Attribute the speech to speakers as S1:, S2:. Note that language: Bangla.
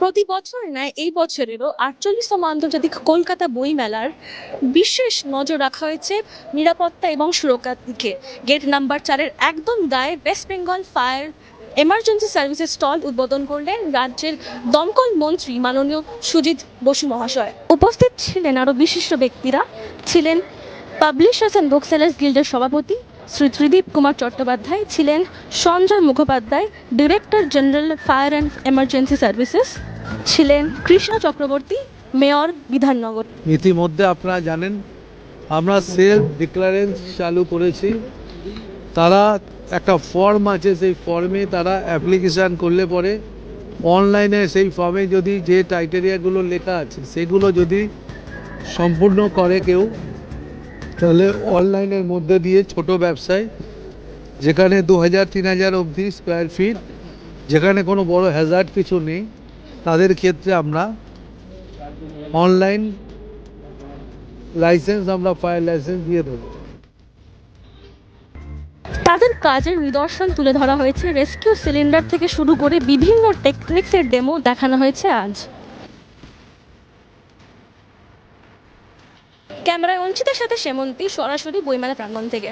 S1: প্রতি বছর ন্যায় এই বছরেরও আটচল্লিশতম আন্তর্জাতিক কলকাতা বইমেলার বিশেষ নজর রাখা হয়েছে নিরাপত্তা এবং সুরক্ষার দিকে। গেট নাম্বার চারের একদম গায়ে ওয়েস্ট বেঙ্গল ফায়ার এমার্জেন্সি সার্ভিসের স্টল উদ্বোধন করলেন রাজ্যের দমকল মন্ত্রী মাননীয় সুজিত বসু মহাশয়। উপস্থিত ছিলেন আরও বিশিষ্ট ব্যক্তিরা। ছিলেন পাবলিশার্স অ্যান্ড বুক সেলার্স গিল্ডের সভাপতি শ্রী ত্রিদীপ কুমার চট্টোপাধ্যায় ছিলেন Sanjay Mukhopadhyay, director general fire and emergency services ছিলেন কৃষ্ণ চক্রবর্তী, মেয়র বিধাননগর।
S2: ইতিমধ্যে আপনারা জানেন, আমরা সেলফ ডিক্লারেন্স চালু করেছি। তারা একটা ফর্ম আছে, সেই ফর্মে তারা অ্যাপ্লিকেশান করলে পরে অনলাইনে সেই ফর্মে যদি যে ক্রাইটেরিয়াগুলো লেখা আছে, সেগুলো যদি সম্পূর্ণ করে কেউ তাহলে অনলাইনের মধ্যে দিয়ে ছোট ব্যবসায়, যেখানে দু হাজার তিন হাজার অবধি স্কোয়ার ফিট যেখানে কোনো বড় হ্যাজার্ড কিছু নেই, তাদের ক্ষেত্রে আমরা অনলাইন লাইসেন্স আমরা ফায়ার লাইসেন্স দিয়ে দেবো।
S1: তাদের কাজের নিদর্শন তুলে ধরা হয়েছে রেস্কিউ সিলিন্ডার থেকে শুরু করে বিভিন্ন টেকনিক্সের ডেমো দেখানো হয়েছে আজ। ক্যামেরায় অঞ্চিতের সাথে সেমন্তী সরাসরি বইমেলা প্রাঙ্গণ থেকে।